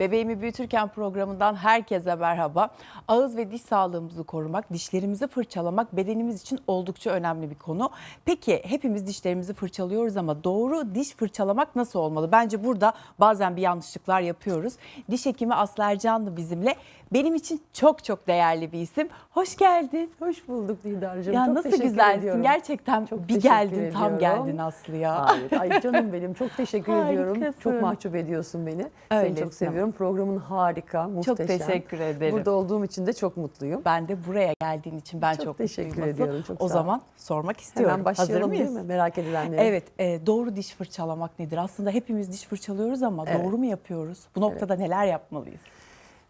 Bebeğimi büyütürken programından herkese merhaba. Ağız ve diş sağlığımızı korumak, dişlerimizi fırçalamak bedenimiz için oldukça önemli bir konu. Peki hepimiz dişlerimizi fırçalıyoruz ama doğru diş fırçalamak nasıl olmalı? Bence burada bazen bir yanlışlıklar yapıyoruz. Diş hekimi Aslı Ercanlı bizimle. Benim için çok çok değerli bir isim. Hoş geldin. Hoş bulduk Didar'cığım. Ya Çok nasıl güzelsin. ediyorum. Gerçekten Çok bir geldin, tam ediyorum. geldin Aslı ya. Hayır, ay canım benim çok teşekkür ediyorum. Çok mahcup ediyorsun beni. Seni Öylesin çok seviyorum. Programın harika, muhteşem. teşekkür ederim. Burada olduğum için de çok mutluyum. Ben de buraya geldiğin için ben çok, Çok teşekkür mutluyum ediyorum, çok o zaman sormak istiyorum. Hemen başlayalım Hazır mıyız? değil mi? Merak edilenlere. Evet, e, doğru diş fırçalamak nedir? Aslında hepimiz diş fırçalıyoruz ama Evet. doğru mu yapıyoruz? Bu noktada neler yapmalıyız?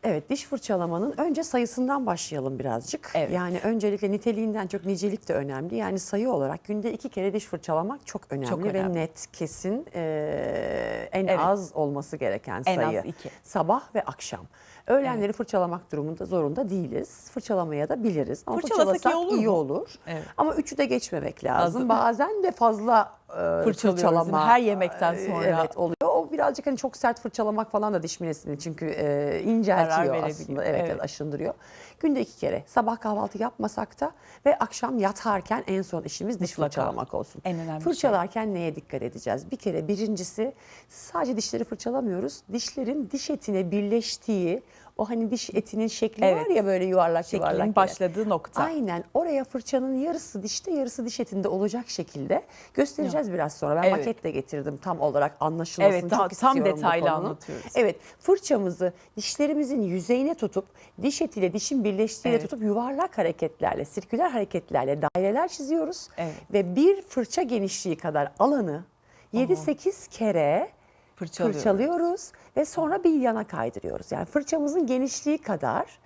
Evet diş fırçalamanın önce sayısından başlayalım birazcık. Evet. Yani öncelikle niteliğinden çok nicelik de önemli. Yani sayı olarak günde iki kere diş fırçalamak çok önemli, Çok ve önemli. net, kesin eee, en Evet. az olması gereken En sayı. az iki. Sabah ve akşam. Öğlenleri fırçalamak durumunda zorunda değiliz. Fırçalamaya da biliriz. Ama Fırçalasak iyi olur iyi olur. Evet. Ama üçü de geçmemek lazım. Bazen de fazla e, fırçalama. her yemekten e, sonra. Evet oluyor. Birazcık hani çok sert fırçalamak falan da diş minesini çünkü e, inceltiyor aslında. Evet, Evet. evet aşındırıyor. Günde iki kere. Sabah kahvaltı yapmasak da ve akşam yatarken en son işimiz diş Mutlaka. fırçalamak olsun. En önemli şey. Fırçalarken neye dikkat edeceğiz? Bir kere birincisi sadece dişleri fırçalamıyoruz. Dişlerin diş etine birleştiği o hani diş etinin şekli Evet. var ya böyle yuvarlak yuvarlak. Şeklin başladığı nokta. Aynen oraya fırçanın yarısı dişte yarısı diş etinde olacak şekilde göstereceğiz biraz sonra. Ben Evet. maket de getirdim tam olarak anlaşılmasını Evet, çok tam istiyorum bu detaylı konunun. anlatıyoruz. Evet fırçamızı dişlerimizin yüzeyine tutup diş etiyle dişin birleştiğiyle Evet. tutup yuvarlak hareketlerle sirküler hareketlerle daireler çiziyoruz. Evet. Ve bir fırça genişliği kadar alanı 7-8 kere Fırçalıyoruz. fırçalıyoruz ve sonra bir yana kaydırıyoruz. Yani fırçamızın genişliği kadar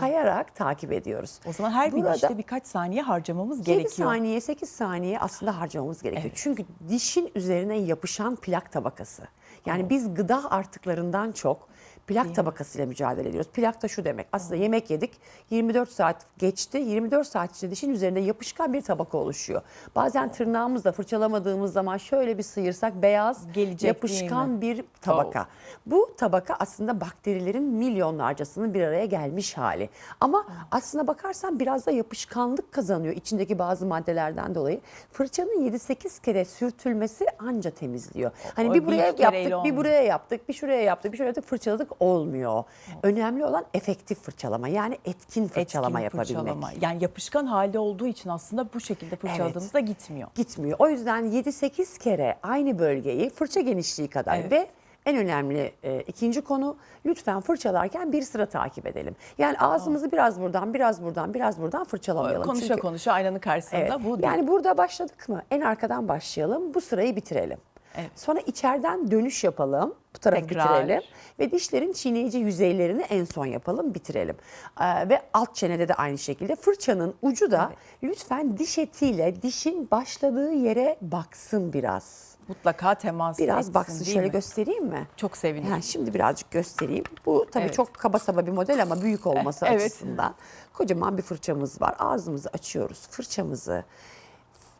kayarak takip ediyoruz. O zaman her bir Burada dişte birkaç saniye harcamamız 7 gerekiyor. saniye 8 saniye aslında harcamamız gerekiyor. Evet. Çünkü dişin üzerine yapışan plak tabakası. Yani biz gıda artıklarından çok plak tabakasıyla mücadele ediyoruz. Plak da şu demek. Aslında yemek yedik. 24 saat geçti. 24 saat içinde dişin üzerinde yapışkan bir tabaka oluşuyor. Bazen tırnağımızla fırçalamadığımız zaman şöyle bir sıyırsak beyaz Gelecek yapışkan değil bir tabaka. Bu tabaka aslında bakterilerin milyonlarcasının bir araya gelmiş hali. Ama aslına bakarsan biraz da yapışkanlık kazanıyor içindeki bazı maddelerden dolayı. Fırçanın 7-8 kere sürtülmesi anca temizliyor. Hani o bir bir buraya yaptık, bir buraya yaptık, bir şuraya yaptık, bir şuraya yaptık, fırçaladık olmuyor. Önemli olan efektif fırçalama yani etkin fırçalama Etkin yapabilmek. fırçalama. Yani yapışkan halde olduğu için aslında bu şekilde fırçaladığımızda gitmiyor. gitmiyor. O yüzden 7-8 kere aynı bölgeyi fırça genişliği kadar Evet. ve en önemli e, ikinci konu lütfen fırçalarken bir sıra takip edelim. Yani ağzımızı biraz buradan, biraz buradan, biraz buradan fırçalamayalım. Konuşa Çünkü- konuşa aynanın karşısında Evet. bu. Yani burada başladık mı? En arkadan başlayalım. Bu sırayı bitirelim. Evet. Sonra içeriden dönüş yapalım. Bu tarafı Tekrar. bitirelim. Ve dişlerin çiğneyici yüzeylerini en son yapalım, bitirelim. Ee, ve alt çenede de aynı şekilde. Fırçanın ucu da lütfen diş etiyle dişin başladığı yere baksın biraz. Mutlaka temas Biraz etsin, baksın. Şöyle mi? göstereyim mi? Çok sevinirim. Yani şimdi birazcık göstereyim. Bu tabii Evet. çok kaba saba bir model ama büyük olması Evet. açısından. Kocaman bir fırçamız var. Ağzımızı açıyoruz. Fırçamızı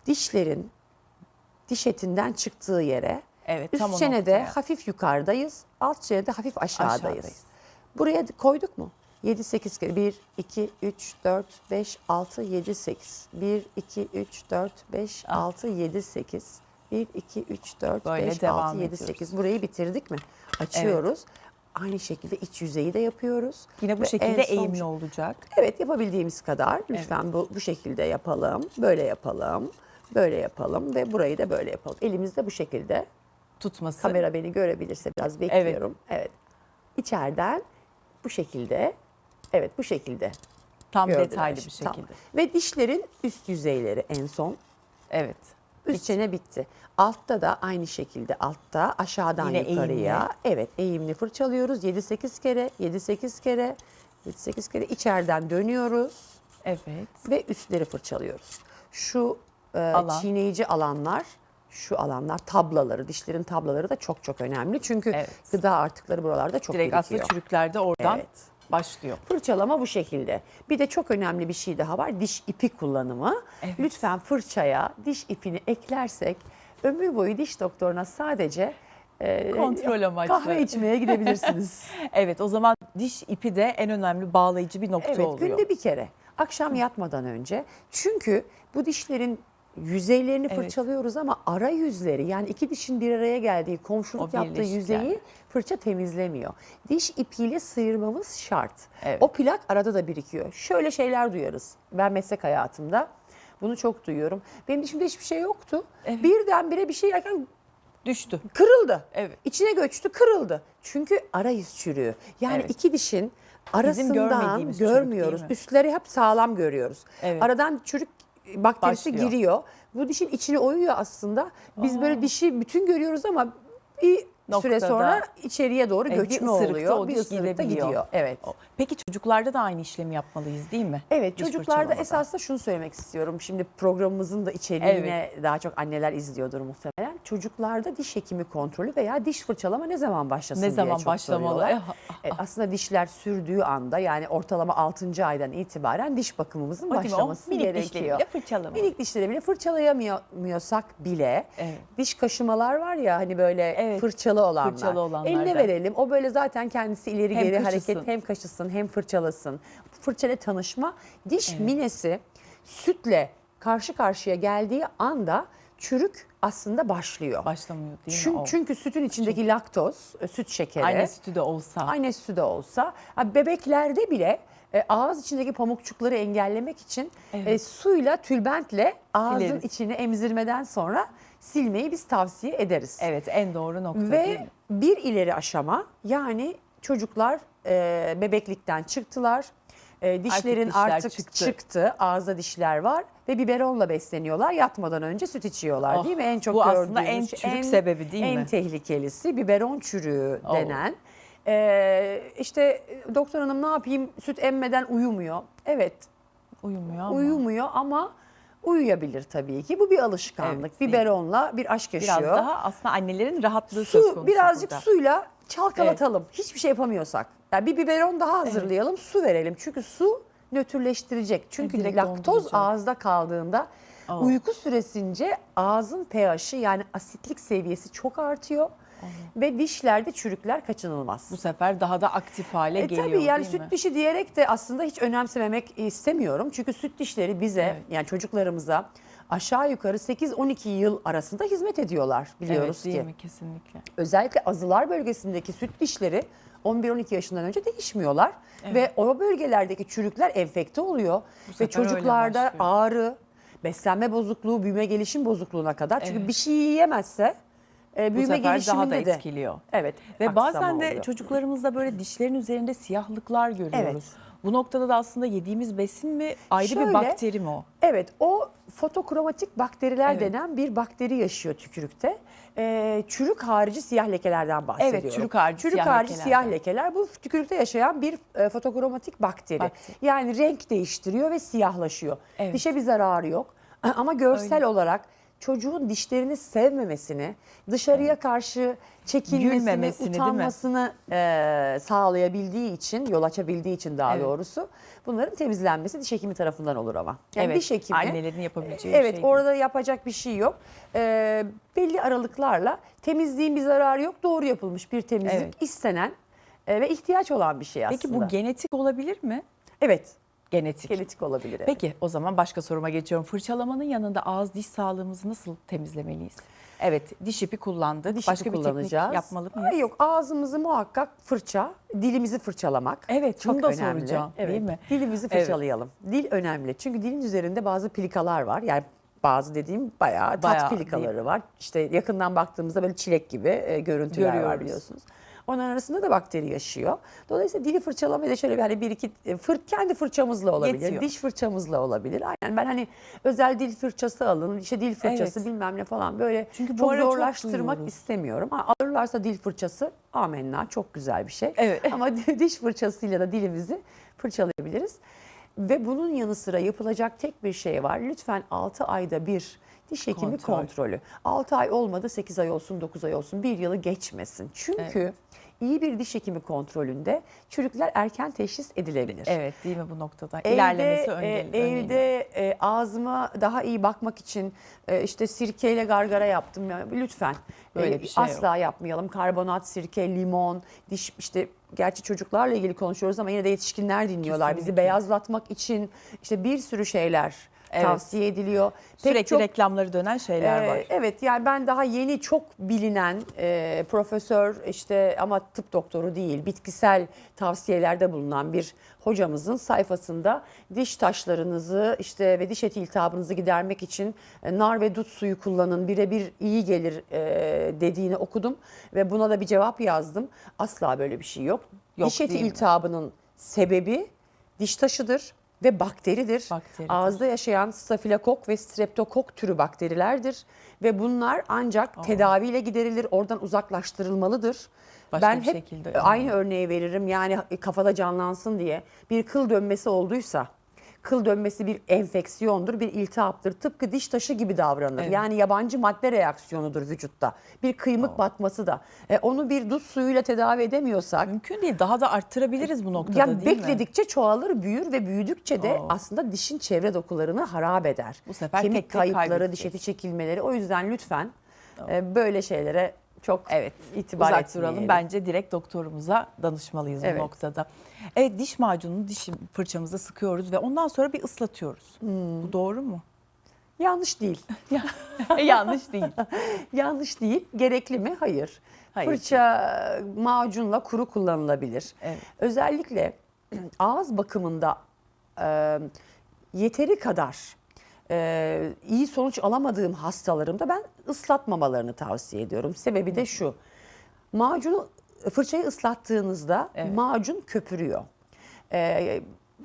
dişlerin diş etinden çıktığı yere Evet, üst tam o çenede noktaya. hafif yukarıdayız. Alt çenede hafif aşağıdayız. Aşağıdayız. Buraya koyduk mu? 7-8 kere. 1, 2, 3, 4, 5, 6, 7, 8. 1, 2, 3, 4, 5, 6, 7, 8. 1, 2, 3, 4, Böyle 5, devam 6, 7, ediyoruz. 8. Burayı bitirdik mi? Açıyoruz. Aynı şekilde iç yüzeyi de yapıyoruz. Yine bu Ve şekilde son- eğimli olacak. Evet yapabildiğimiz kadar lütfen bu, bu şekilde yapalım. Böyle yapalım. Böyle yapalım ve burayı da böyle yapalım. Elimizde bu şekilde. Tutması. Kamera beni görebilirse biraz bekliyorum. Evet. İçeriden bu şekilde. Evet bu şekilde. tam gördüler detaylı bir şekilde. Tamam. Ve dişlerin üst yüzeyleri en son. Evet. Üst çene bitti. Altta da aynı şekilde altta aşağıdan Yine yukarıya. eğimli. Evet eğimli fırçalıyoruz. 7-8 kere, 7-8 kere, 7-8 kere içeriden dönüyoruz Evet. ve üstleri fırçalıyoruz. Şu e, Alan. çiğneyici alanlar, şu alanlar tablaları, dişlerin tablaları da çok çok önemli. Çünkü Evet. gıda artıkları buralarda çok Direkt birikiyor. aslında çürükler de oradan Evet. başlıyor. Fırçalama bu şekilde. Bir de çok önemli bir şey daha var. Diş ipi kullanımı. Evet. Lütfen fırçaya diş ipini eklersek ömür boyu diş doktoruna sadece e, Kontrol amaçlı. Kahve içmeye gidebilirsiniz. Evet o zaman diş ipi de en önemli bağlayıcı bir nokta evet oluyor. günde bir kere. Akşam yatmadan önce. Çünkü bu dişlerin yüzeylerini Evet. fırçalıyoruz ama ara yüzleri yani iki dişin bir araya geldiği komşuluk yaptığı yüzeyi yani. fırça temizlemiyor. Diş ipiyle sıyırmamız şart. Evet. O plak arada da birikiyor. Şöyle şeyler duyarız. Ben meslek hayatımda bunu çok duyuyorum. Benim dişimde hiçbir şey yoktu. Evet. Birdenbire bir şey yerken Düştü. kırıldı. Evet. İçine göçtü, kırıldı. Çünkü ara yüz çürüğü. Yani Evet. iki dişin arasından çürük görmüyoruz. mi? Üstleri hep sağlam görüyoruz. Evet. Aradan çürük bakterisi Başlıyor. giriyor. Bu dişin içine oyuyor aslında. Biz böyle dişi bütün görüyoruz ama bir süre sonra içeriye doğru Evet, bir göçme ısırıkta oluyor. o bir ısırıkta gidebiliyor. gidiyor. Evet. Peki çocuklarda da aynı işlemi yapmalıyız değil mi? Evet Diş çocuklarda esasında şunu söylemek istiyorum. Şimdi programımızın da içeriğine daha çok anneler izliyordur muhtemelen. Çocuklarda diş hekimi kontrolü veya diş fırçalama ne zaman başlasın ne diye zaman çok başlamalı? soruyorlar. Eh, E, aslında dişler sürdüğü anda yani ortalama 6. aydan itibaren diş bakımımızın O başlaması minik gerekiyor. dişleriyle fırçalama. Minik dişleri bile fırçalayamıyorsak bile Evet. diş kaşımalar var ya hani böyle Evet. Fırçalı olanlar. Fırçalı olanlardan. Eline verelim. O böyle zaten kendisi ileri Hem geri kaşısın. hareket hem kaşısın hem fırçalasın. Fırçayla tanışma diş minesi sütle karşı karşıya geldiği anda çürük aslında başlıyor. Başlamıyor değil mi? Çünkü, O. çünkü sütün içindeki laktoz, e, süt şekeri, Anne sütü de olsa. Anne sütü de olsa bebeklerde bile e, ağız içindeki pamukçukları engellemek için e, suyla tülbentle ağzın Sileriz. içini emzirmeden sonra silmeyi biz tavsiye ederiz. Evet en doğru nokta değil Ve mi? bir ileri aşama yani çocuklar e, bebeklikten çıktılar. E, dişlerin dişler artık çıktı. çıktı. Ağızda dişler var ve biberonla besleniyorlar. Yatmadan önce süt içiyorlar Oh, değil mi? En çok bu aslında en çürük sebebi değil en mi? tehlikelisi biberon çürüğü Oh. denen. E, işte doktor hanım ne yapayım süt emmeden uyumuyor. Evet Uyumuyor ama. uyumuyor ama uyuyabilir tabii ki. Bu bir alışkanlık. Evet? Biberonla bir aşk yaşıyor. Biraz daha aslında annelerin rahatlığı söz Su konusu birazcık burada. suyla çalkalatalım. Hiçbir şey yapamıyorsak. Yani bir biberon daha hazırlayalım, su verelim. Çünkü su nötrleştirecek. Çünkü direkt laktoz donduracak. ağızda kaldığında Oh. uyku süresince ağzın pH'i yani asitlik seviyesi çok artıyor. Ve dişlerde çürükler kaçınılmaz. Bu sefer daha da aktif hale E geliyor tabii yani süt mi? dişi diyerek de aslında hiç önemsememek istemiyorum. Çünkü süt dişleri bize Evet. yani çocuklarımıza aşağı yukarı 8-12 yıl arasında hizmet ediyorlar biliyoruz evet, değil ki. mi kesinlikle. Özellikle azılar bölgesindeki süt dişleri 11-12 yaşından önce değişmiyorlar. Ve o bölgelerdeki çürükler enfekte oluyor. Ve çocuklarda ağrı, beslenme bozukluğu, büyüme gelişim bozukluğuna kadar. Çünkü Evet. bir şey yiyemezse e, Bu büyüme sefer gelişiminde daha da de. etkiliyor. Evet. Ve aksama bazen de oluyor. çocuklarımızda böyle dişlerin üzerinde siyahlıklar görüyoruz. Evet. Bu noktada da aslında yediğimiz besin mi ayrı Şöyle, bir bakteri mi o? Evet o fotokromatik bakteriler Evet. denen bir bakteri yaşıyor tükürükte. Ee, çürük harici siyah lekelerden bahsediyorum. Evet, çürük harici çürük siyah harici lekelerden. siyah lekeler bu tükürükte yaşayan bir e, fotokromatik bakteri. Bakteri. Yani renk değiştiriyor ve siyahlaşıyor. Evet. Dişe bir zararı yok ama görsel olarak çocuğun dişlerini sevmemesini, dışarıya karşı çekilmesini, Gülmemesini, değil mi? utanmasını e, sağlayabildiği için, yol açabildiği için daha Evet. doğrusu bunların temizlenmesi diş hekimi tarafından olur ama. Yani evet, diş hekimi annelerin yapabileceği Evet şey. orada yapacak bir şey yok. Ee, belli aralıklarla temizliğin bir zararı yok. Doğru yapılmış bir temizlik Evet. istenen e, ve ihtiyaç olan bir şey aslında. Peki bu genetik olabilir mi? Evet Genetik. genetik olabilir. evet. Peki o zaman başka soruma geçiyorum. Fırçalamanın yanında ağız diş sağlığımızı nasıl temizlemeliyiz? Evet diş ipi kullandık. Diş başka ipi bir teknik yapmalı mıyız? Ay yok ağzımızı muhakkak fırça, dilimizi fırçalamak. Evet, çok bunu da önemli. soracağım, Evet, değil mi? Dilimizi Evet. fırçalayalım. Dil önemli. Çünkü dilin üzerinde bazı plikalar var. Yani bazı dediğim bayağı tat Bayağı plikaları var. İşte yakından baktığımızda böyle çilek gibi e, görüntüler var Görüyoruz. biliyorsunuz. Onların arasında da bakteri yaşıyor. Dolayısıyla dili fırçalamayı da şöyle bir hani bir iki e, fır, kendi fırçamızla olabilir, Yetiyor. diş fırçamızla olabilir. Aynen ben hani özel dil fırçası alın, işte dil fırçası Evet. bilmem ne falan böyle Çünkü çok çok zorlaştırmak duyuyoruz. istemiyorum. Ha, alırlarsa dil fırçası amenna çok güzel bir şey. Evet. Ama diş fırçasıyla da dilimizi fırçalayabiliriz. Ve bunun yanı sıra yapılacak tek bir şey var. Lütfen 6 ayda bir diş hekimi Kontrol. kontrolü. 6 ay olmadı 8 ay olsun 9 ay olsun bir yılı geçmesin. Çünkü iyi bir diş hekimi kontrolünde çürükler erken teşhis edilebilir. Evet değil mi bu noktada? Evde, İlerlemesi e, önemli. evde e, ağzıma daha iyi bakmak için e, işte sirkeyle gargara yaptım. Ya, lütfen Böyle e, bir şey asla yapmayalım. Karbonat, sirke, limon, diş işte gerçi çocuklarla ilgili konuşuyoruz ama yine de yetişkinler dinliyorlar. Bizi Kesinlikle. beyazlatmak için işte bir sürü şeyler Evet. tavsiye ediliyor. Pek Sürekli çok reklamları dönen şeyler ee, var. Evet yani ben daha yeni çok bilinen e, profesör işte ama tıp doktoru değil bitkisel tavsiyelerde bulunan bir hocamızın sayfasında diş taşlarınızı işte ve diş eti iltihabınızı gidermek için e, nar ve dut suyu kullanın birebir iyi gelir e, dediğini okudum ve buna da bir cevap yazdım. Asla böyle bir şey yok. Yok, diş eti iltihabının sebebi diş taşıdır ve bakteridir. Bakteridir. Ağızda yaşayan stafilokok ve streptokok türü bakterilerdir ve bunlar ancak tedaviyle giderilir, oradan uzaklaştırılmalıdır. Başka ben bir hep şekilde aynı örneği veririm yani kafada canlansın diye. Bir kıl dönmesi olduysa, kıl dönmesi bir enfeksiyondur, bir iltihaptır. Tıpkı diş taşı gibi davranır. Evet. Yani yabancı madde reaksiyonudur vücutta. Bir kıymık batması da. E, onu bir dut suyuyla tedavi edemiyorsak Mümkün değil. Daha da arttırabiliriz bu noktada yani değil mi? bekledikçe çoğalır, büyür ve büyüdükçe de Oo. aslında dişin çevre dokularını harap eder. Bu sefer Kemik tek tek kayıpları, kaybedecek. diş eti çekilmeleri. O yüzden lütfen e, böyle şeylere çok Evet. itibar Uzak etmeyelim. duralım. Bence direkt doktorumuza danışmalıyız Evet. bu noktada. Evet diş macununu diş fırçamıza sıkıyoruz ve ondan sonra bir ıslatıyoruz. Hmm. Bu doğru mu? Yanlış değil. Yanlış değil. Yanlış değil. Gerekli mi? Hayır. Hayır. Fırça macunla kuru kullanılabilir. Evet. Özellikle ağız bakımında e, yeteri kadar e, iyi sonuç alamadığım hastalarımda ben ıslatmamalarını tavsiye ediyorum. Sebebi de şu. Macunu fırçayı ıslattığınızda Evet. macun köpürüyor. E,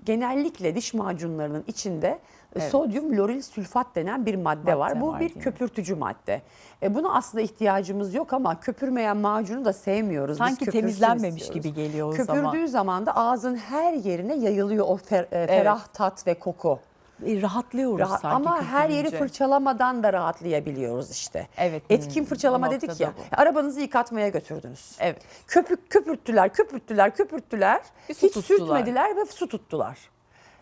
genellikle diş macunlarının içinde Evet. sodyum loril sülfat denen bir madde, Madde var. Bu var bir değil mi? köpürtücü madde. E, buna aslında ihtiyacımız yok ama köpürmeyen macunu da sevmiyoruz. Biz Sanki köpürsün temizlenmemiş istiyoruz. gibi geliyor o Köpürdüğü zaman. zaman. da ağzın her yerine yayılıyor o fer- e, ferah tat ve koku. E, rahatlıyoruz Rahat- sanki ama her yeri fırçalamadan da rahatlayabiliyoruz işte. Evet, Etkin hmm, fırçalama dedik ya. bu. Arabanızı yıkatmaya götürdünüz. Evet. Köpük köpürttüler, köpürttüler, köpürttüler. Bir Hiç tuttular. sürtmediler ve su tuttular.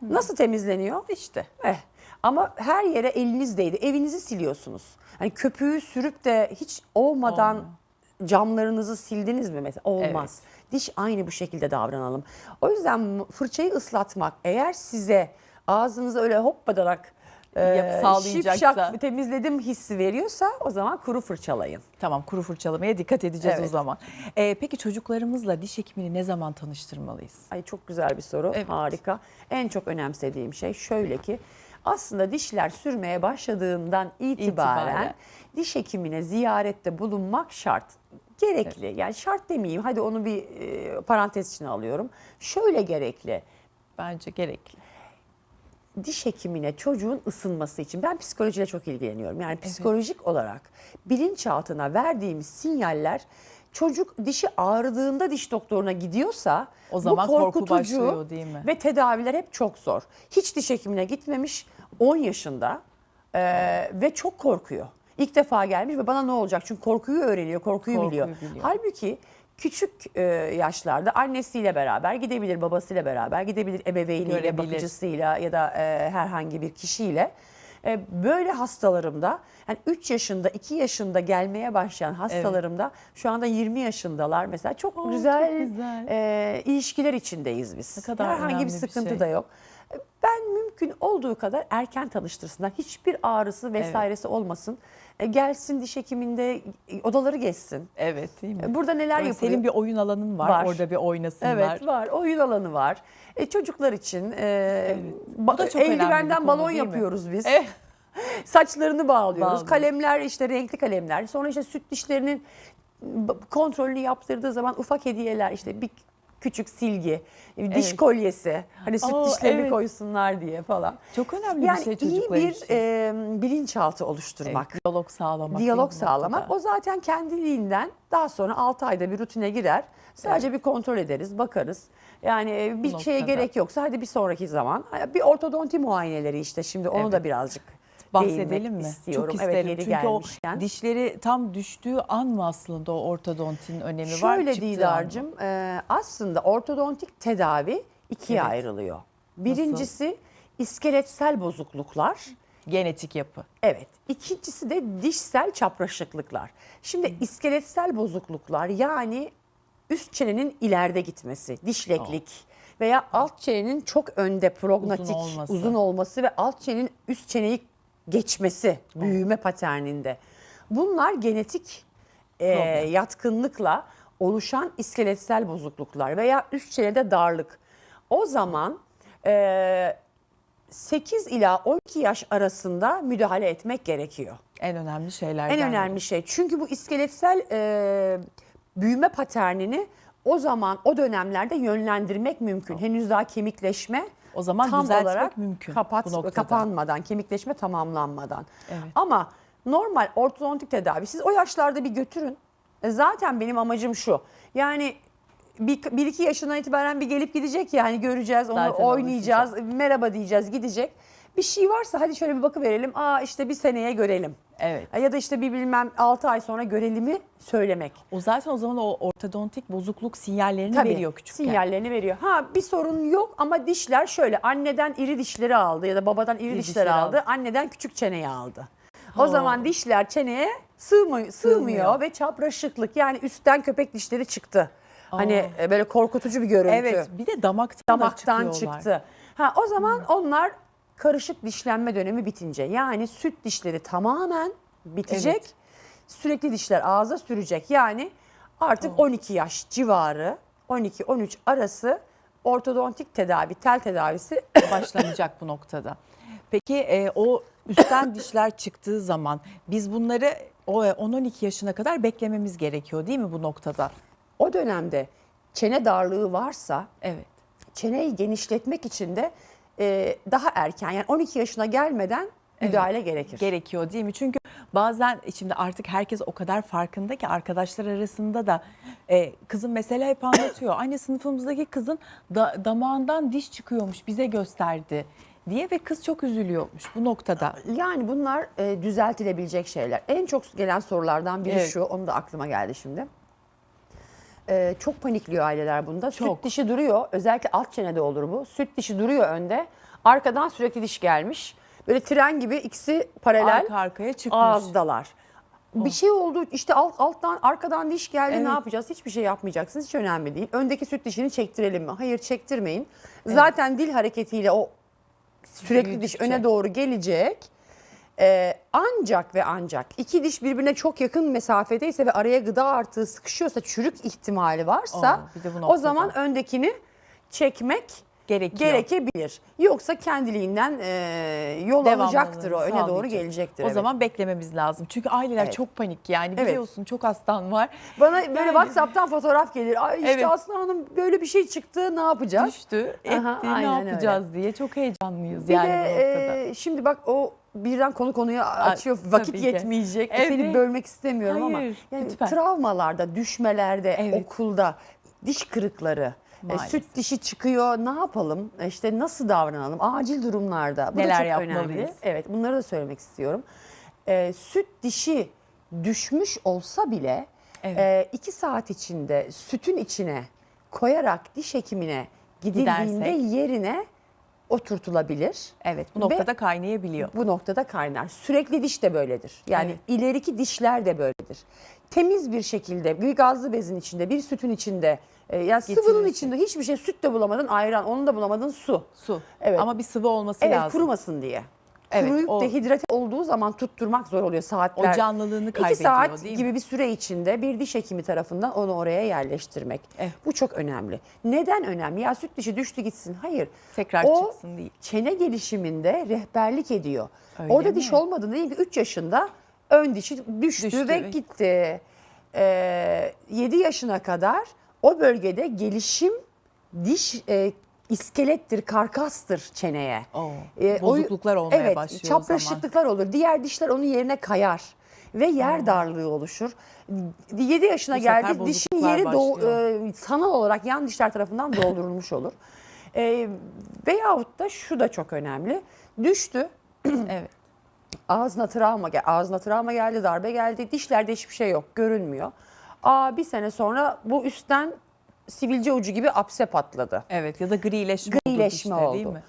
Nasıl temizleniyor? İşte. Eh. Ama her yere eliniz değdi. Evinizi siliyorsunuz. Hani köpüğü sürüp de hiç olmadan camlarınızı sildiniz mi mesela? Olmaz. Diş aynı bu şekilde davranalım. O yüzden fırçayı ıslatmak eğer size ağzınıza öyle hoppadarak sağlayacaksa. şipşak temizledim hissi veriyorsa o zaman kuru fırçalayın. Tamam kuru fırçalamaya dikkat edeceğiz o Evet. zaman. E, peki çocuklarımızla diş hekimini ne zaman tanıştırmalıyız? Ay çok güzel bir soru. Evet. Harika. En çok önemsediğim şey şöyle ki aslında dişler sürmeye başladığından itibaren, İtibaren. diş hekimine ziyarette bulunmak şart. Gerekli. Yani şart demeyeyim. Hadi onu bir e, parantez içine alıyorum. Şöyle gerekli. Bence gerekli. Diş hekimine çocuğun ısınması için ben psikolojiyle çok ilgileniyorum. Yani psikolojik olarak bilinçaltına verdiğimiz sinyaller çocuk dişi ağrıdığında diş doktoruna gidiyorsa O zaman bu korku korkutucu başlıyor, değil mi? Ve tedaviler hep çok zor. Hiç diş hekimine gitmemiş 10 yaşında eee, ve çok korkuyor. İlk defa gelmiş ve bana ne olacak? Çünkü korkuyu öğreniyor, korkuyu, Korkuyu biliyor. biliyor. Halbuki küçük e, yaşlarda annesiyle beraber gidebilir, babasıyla beraber gidebilir, ebeveyniyle, Görebilir. bakıcısıyla ya da e, herhangi bir kişiyle. E, böyle hastalarımda yani 3 yaşında, 2 yaşında gelmeye başlayan hastalarımda şu anda 20 yaşındalar mesela çok Oo, güzel, çok güzel. e, ilişkiler içindeyiz biz. Ne kadar herhangi önemli bir bir sıkıntı şey. da yok. E, Ben mümkün olduğu kadar erken tanıştırsınlar. Hiçbir ağrısı vesairesi olmasın. E, gelsin diş hekiminde e, odaları geçsin. Evet değil mi? E, Burada neler Böyle yapılıyor? Senin bir oyun alanın var. Var. Orada bir oynasınlar. Evet var. Oyun alanı var. E, çocuklar için e, Bu da ba- çok önemli bir eldivenden konu, balon değil mi? yapıyoruz biz. Evet. Saçlarını bağlıyoruz. Bağlıyoruz. Kalemler işte renkli kalemler. Sonra işte süt dişlerinin b- kontrolünü yaptırdığı zaman ufak hediyeler işte bir küçük silgi, diş Evet. kolyesi. Hani süt Aa, dişlerini evet. koysunlar diye falan. Çok önemli Yani bir şey iyi çocuklar bir için. e, bilinçaltı oluşturmak. Evet, diyalog sağlamak. Diyalog sağlamak. O zaten kendiliğinden daha sonra 6 ayda bir rutine girer. Sadece bir kontrol ederiz, bakarız. Yani bir şeye gerek yoksa hadi bir sonraki zaman. Bir ortodonti muayeneleri işte şimdi onu da Evet. birazcık bahsedelim mi? istiyorum. Çok Evet, isterim. yeri Çünkü gelmişken. o dişleri tam düştüğü an mı aslında o ortodontinin önemi var? Şöyle an mı? Didar'cığım e, aslında ortodontik tedavi ikiye Evet. ayrılıyor. Birincisi iskeletsel bozukluklar. Genetik yapı. Evet. İkincisi de dişsel çapraşıklıklar. Şimdi iskeletsel bozukluklar yani üst çenenin ileride gitmesi, dişleklik veya alt çenenin çok önde prognatik Uzun olması. olması ve alt çenenin üst çeneyi geçmesi büyüme paterninde. Bunlar genetik e, Problem. yatkınlıkla oluşan iskeletsel bozukluklar veya üst çenede darlık. O zaman e, 8 ila 12 yaş arasında müdahale etmek gerekiyor. En önemli şeylerden. En önemli şey. Çünkü bu iskeletsel e, büyüme paternini o zaman o dönemlerde yönlendirmek mümkün. Henüz daha kemikleşme O zaman tam düzeltmek olarak mümkün kapat, bu noktada. kapanmadan, kemikleşme tamamlanmadan. Evet. Ama normal ortodontik tedavi siz o yaşlarda bir götürün. E, Zaten benim amacım şu. Yani bir, bir iki yaşından itibaren bir gelip gidecek yani göreceğiz onu Zaten oynayacağız merhaba diyeceğiz gidecek. Bir şey varsa hadi şöyle bir bakıverelim. Aa işte bir seneye görelim. Evet. Ya da işte bir bilmem 6 ay sonra görelimi söylemek. O zaten o zaman o ortodontik bozukluk sinyallerini Tabii veriyor küçükken. sinyallerini veriyor. Ha bir sorun yok ama dişler şöyle anneden iri dişleri aldı ya da babadan iri, İri dişleri dişleri aldı. aldı. Anneden küçük çeneyi aldı. O zaman dişler çeneye sığmıyor, sığmıyor, ve çapraşıklık yani üstten köpek dişleri çıktı. Hani e, böyle korkutucu bir görüntü. Evet. Bir de damaktan, da Damaktan çıktı. Ha o zaman onlar karışık dişlenme dönemi bitince yani süt dişleri tamamen bitecek. Evet. Sürekli dişler ağza sürecek. Yani artık 12 yaş civarı 12-13 arası ortodontik tedavi, tel tedavisi başlanacak bu noktada. Peki e, o üstten dişler çıktığı zaman biz bunları o 10-12 yaşına kadar beklememiz gerekiyor değil mi bu noktada? o dönemde çene darlığı varsa Evet. çeneyi genişletmek için de e, daha erken yani 12 yaşına gelmeden müdahale gerekir. Gerekiyor değil mi? Çünkü bazen şimdi artık herkes o kadar farkında ki arkadaşlar arasında da e, kızım mesela hep anlatıyor. Anne sınıfımızdaki kızın da, damağından diş çıkıyormuş bize gösterdi diye ve kız çok üzülüyormuş bu noktada. Yani bunlar e, düzeltilebilecek şeyler. En çok gelen sorulardan biri Evet. şu, onu da aklıma geldi şimdi. E, çok panikliyor aileler bunda. Çok. Süt dişi duruyor, özellikle alt çenede olur bu. Süt dişi duruyor önde, arkadan sürekli diş gelmiş. Böyle tren gibi ikisi paralel Arka arkaya çıkmış. ağızdalar. Bir şey oldu işte alt, alttan arkadan diş geldi Evet. ne yapacağız? Hiçbir şey yapmayacaksınız hiç önemli değil. Öndeki süt dişini çektirelim mi? Hayır çektirmeyin. Zaten dil hareketiyle o sürekli diş öne doğru gelecek. Ee, ancak ve ancak iki diş birbirine çok yakın mesafedeyse ve araya gıda artığı sıkışıyorsa çürük ihtimali varsa Oo, bir de bu o noktada. zaman öndekini çekmek Gerekiyor. gerekebilir. Yoksa kendiliğinden e, yol alacaktır o Devamlılığını öne doğru sağlayacak. gelecektir. O evet. zaman beklememiz lazım. Çünkü aileler Evet. çok panik yani Evet. biliyorsun çok hastan var. Bana böyle WhatsApp'tan fotoğraf gelir. Ay işte Evet. Aslı Hanım böyle bir şey çıktı ne yapacağız? Düştü, etti, Aha, ne aynen yapacağız diye çok heyecanlıyız Bir yani de noktada. e, şimdi bak o birden konu konuya açıyor. Vakit tabii ki. yetmeyecek. Evet. Seni bölmek istemiyorum ama Hayır, yani lütfen. travmalarda, düşmelerde, Evet. okulda diş kırıkları, e, Maalesef. süt dişi çıkıyor. Ne yapalım? E, İşte nasıl davranalım? Acil durumlarda. Bu Neler yapmalıyız? önemli. Evet, bunları da söylemek istiyorum. E, süt dişi düşmüş olsa bile Evet. e, iki saat içinde sütün içine koyarak diş hekimine gidildiğinde Gidersek. yerine oturtulabilir. Evet bu Ve- noktada kaynayabiliyor. Bu noktada kaynar. Sürekli diş de böyledir. Yani Evet. ileriki dişler de böyledir. Temiz bir şekilde bir gazlı bezin içinde, bir sütün içinde, e, ya sıvının Getirirsin. içinde hiçbir şey süt de bulamadın, ayran, onu da bulamadın, su. Su. Evet. Ama bir sıvı olması Evet, lazım. kurumasın diye. Evet, Kuruyup o- dehidrate olduğu zaman tutturmak zor oluyor saatler. O canlılığını İki kaybediyor saat değil mi? gibi bir süre içinde bir diş hekimi tarafından onu oraya yerleştirmek. Evet. Bu çok önemli. Neden önemli? Ya süt dişi düştü gitsin. Hayır. Tekrar o çıksın değil. çene gelişiminde rehberlik ediyor. Öyle Orada mi? diş olmadığında değil ki 3 yaşında ön dişi düştü, Düştü ve ve- gitti. Ee, 7 yaşına kadar o bölgede gelişim diş e, iskelettir, karkastır çeneye. Oo, Ee, bozukluklar olmaya evet, başlıyor o zaman. çapraşıklıklar olur. Diğer dişler onun yerine kayar ve yer darlığı oluşur. 7 yaşına geldi dişin yeri başlıyor. e, sanal olarak yan dişler tarafından doldurulmuş olur. E, veyahut da şu da çok önemli. Düştü Evet. Ağzına travma, gel- ağzına travma geldi, darbe geldi. Dişlerde hiçbir şey yok, görünmüyor. Aa bir sene sonra bu üstten sivilce ucu gibi apse patladı. Evet ya da grileşme, Grileşme oldu, oldu. dişte, değil mi?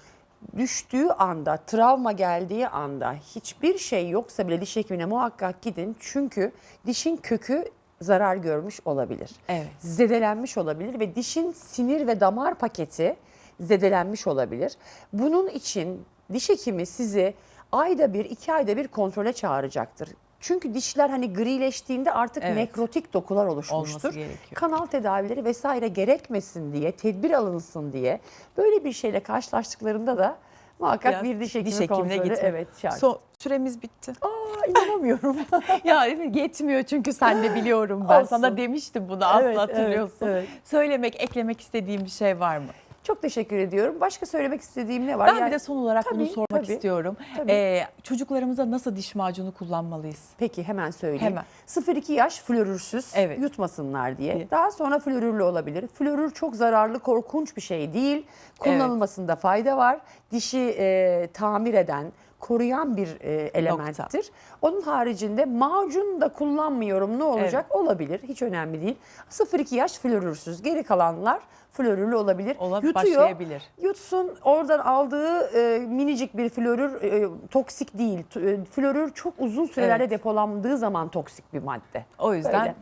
Düştüğü anda, travma geldiği anda hiçbir şey yoksa bile diş hekimine muhakkak gidin. Çünkü dişin kökü zarar görmüş olabilir. Evet. Zedelenmiş olabilir ve dişin sinir ve damar paketi zedelenmiş olabilir. Bunun için diş hekimi sizi ayda bir, iki ayda bir kontrole çağıracaktır. Çünkü dişler hani grileştiğinde artık Evet. nekrotik dokular oluşmuştur. Kanal tedavileri vesaire gerekmesin diye, tedbir alınsın diye böyle bir şeyle karşılaştıklarında da muhakkak Biraz bir diş hekimi diş hekimine kontrolü gitme. evet şart. So- süremiz bitti. Aa inanamıyorum. ya evet, yetmiyor çünkü sen de biliyorum ben Olsun. sana demiştim bunu Evet, asla hatırlıyorsun. evet, Söylemek, eklemek istediğim bir şey var mı? Çok teşekkür ediyorum. Başka söylemek istediğim ne var? Ben Yani- bir de son olarak bunu Tabii, sormak tabii, istiyorum. tabii. Ee, çocuklarımıza nasıl diş macunu kullanmalıyız? Peki hemen söyleyeyim. Hemen. 0-2 yaş florürsüz Evet. yutmasınlar diye. Diye. Daha sonra florürlü olabilir. Florür çok zararlı, korkunç bir şey değil. Kullanılmasında fayda var. Dişi e, tamir eden, koruyan bir e, elementtir. Onun haricinde macun da kullanmıyorum ne olacak olabilir. Hiç önemli değil. 0-2 yaş florürsüz. Geri kalanlar florürlü olabilir. Ola- Yutuyor. başlayabilir. Yutsun oradan aldığı e, minicik bir florür e, toksik değil. E, florür çok uzun sürelerde Evet. depolandığı zaman toksik bir madde. O yüzden Böyle.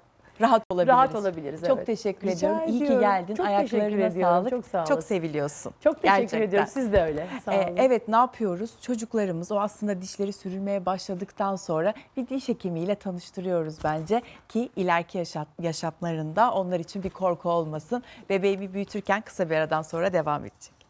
Rahat olabiliriz. Rahat olabiliriz, Çok evet. teşekkür Rica ediyorum. İyi ki ediyorum. geldin. Çok Ayaklarına ediyorum. sağlık. Çok sağ Çok olasın. seviliyorsun. Çok teşekkür Gerçekten. ediyorum. Siz de öyle. Sağ Ee, olun. evet ne yapıyoruz? Çocuklarımız o aslında dişleri sürülmeye başladıktan sonra bir diş hekimiyle tanıştırıyoruz bence ki ileriki yaşam, yaşamlarında onlar için bir korku olmasın. Bebeği bir büyütürken kısa bir aradan sonra devam edecek.